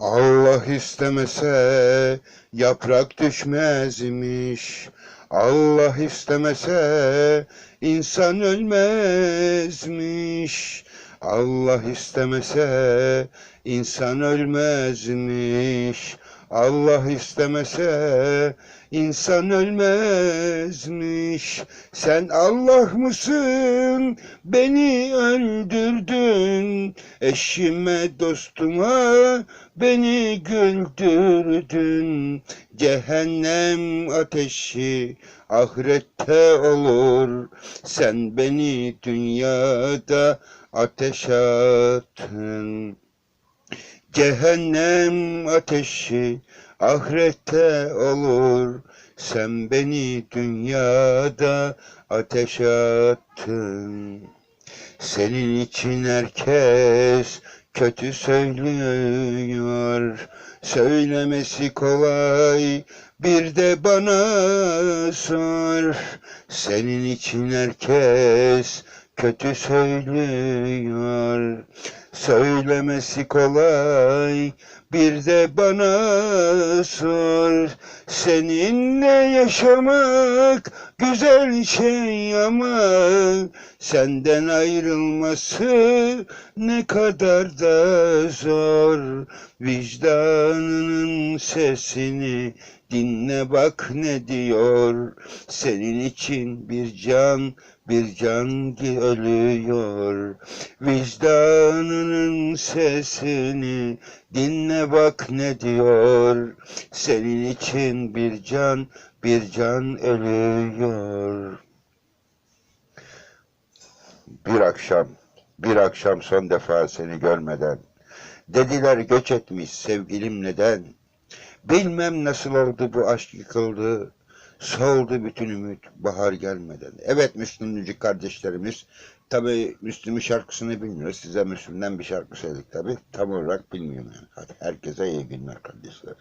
Allah istemese yaprak düşmezmiş. Allah istemese insan ölmezmiş. Allah istemese insan ölmezmiş. Allah istemese insan ölmezmiş. Sen Allah mısın? Beni öldürdün. Eşime dostuma beni güldürdün. Cehennem ateşi ahirette olur. Sen beni dünyada ateşe attın. Cehennem ateşi ahirette olur. Sen beni dünyada ateşe attın. Senin için herkes kötü söylüyor. Söylemesi kolay bir de bana sor. Senin için herkes kötü söylüyor. Söylemesi kolay bir de bana sor. Seninle yaşamak güzel şey ama senden ayrılması ne kadar da zor. Vicdanının sesini dinle bak ne diyor. Senin için bir can bir can ki ölüyor. Vicdanının sesini dinle bak ne diyor. Senin için bir can bir can ölüyor. Bir akşam, bir akşam son defa seni görmeden dediler göç etmiş sevgilim neden? Bilmem nasıl oldu bu aşk yıkıldı. Soldu bütün ümit bahar gelmeden. Evet Müslümcü kardeşlerimiz tabi Müslüm'ün şarkısını bilmiyoruz. Size Müslüm'den bir şarkı söyledik tabi. Tam olarak bilmiyorum yani. Hadi herkese iyi günler kardeşler.